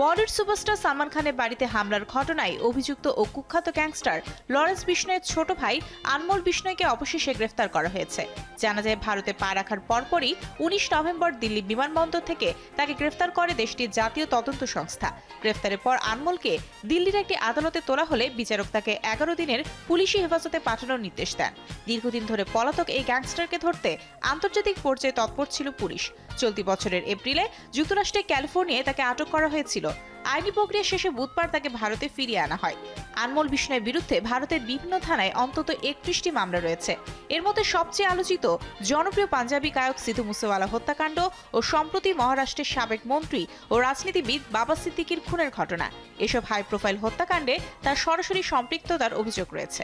Bollywood superstar Salman খানের বাড়িতে হামলার ঘটনায় অভিযুক্ত ও কুখ্যাত গ্যাংস্টার লরেন্স বিষ্ণয়ের ছোট ভাই আনমোল বিষ্ণয়কে অবশেষে গ্রেফতার করা হয়েছে। জানা যায়, ভারতে পা রাখার পরপরই উনিশ নভেম্বর দিল্লি বিমানবন্দর থেকে তাকে গ্রেফতার করে দেশটির জাতীয় তদন্ত সংস্থা। গ্রেফতারের পর আনমোলকে দিল্লির একটি আদালতে তোলা হলে বিচারক তাকে এগারো দিনের পুলিশি হেফাজতে পাঠানোর নির্দেশ দেন। দীর্ঘদিন ধরে পলাতক এই গ্যাংস্টারকে ধরতে আন্তর্জাতিক পর্যায়ে তৎপর ছিল পুলিশ। চলতি বছরের এপ্রিলে যুক্তরাষ্ট্রের ক্যালিফোর্নিয়ায় তাকে আটক করা হয়েছিল। আইনি প্রক্রিয়া শেষে বুধবার তাকে ভারতে ফিরিয়ে আনা হয়। আনমোল বিষ্ণয়ের বিরুদ্ধে ভারতের বিভিন্ন থানায় অন্তত একত্রিশটি মামলা রয়েছে। এর মধ্যে সবচেয়ে আলোচিত জনপ্রিয় পাঞ্জাবি গায়ক সিধু মুসেওয়ালা হত্যাকাণ্ড ও সম্প্রতি মহারাষ্ট্রের সাবেক মন্ত্রী ও রাজনীতিবিদ বাবা সিদ্দিকির খুনের ঘটনা। এসব হাই প্রোফাইল হত্যাকাণ্ডে তার সরাসরি সম্পৃক্ততার অভিযোগ রয়েছে।